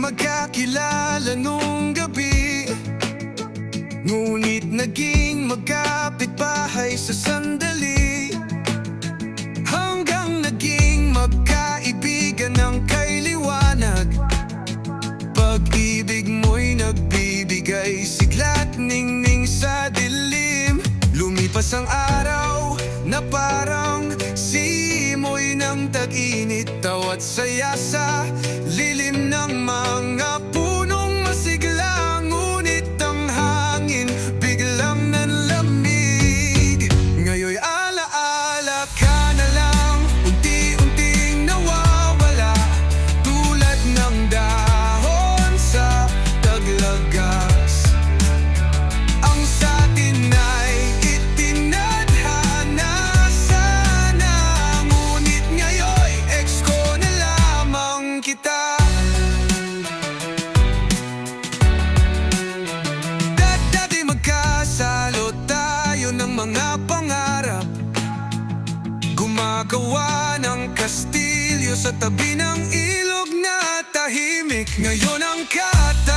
magkakilala nung gabi. Ngunit naging magkapit bahay sa sandali. Hanggang naging magkaibigan ng kailiwanag. Pag-ibig mo'y nagbibigay siglat ningning sa dilim. Lumipas ang araw na parang Tag-init Tawat saya sa lilim ng mga punong mga pangarap. Gumagawa ng kastilyo sa tabi ng ilog na tahimik. Ngayon ang katahimikan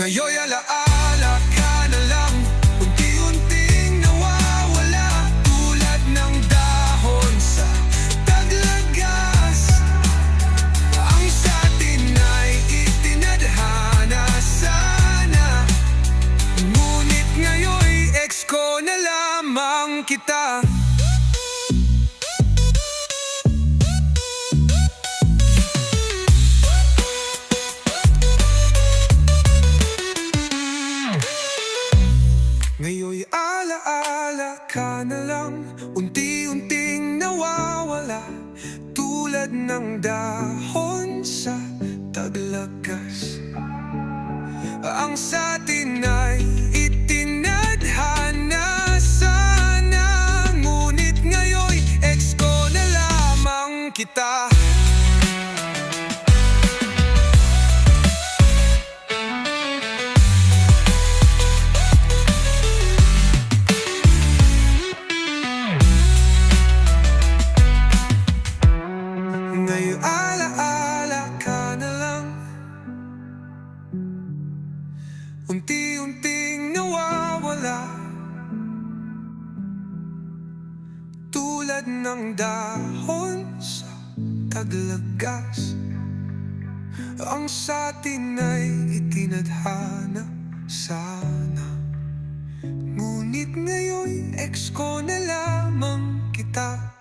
Me joja la alaala ka na lang. Unti-unting nawawala. Tulad ng dahon sa taglagas. Ang sa atin ay itinadhana sana. Ngunit ngayon'y ex ko na lamang kita Unti-unting nawawala. Tulad ng dahon sa taglagas. Ang sa atin ay itinadhana sana. Ngunit ngayon'y ex ko na lamang kita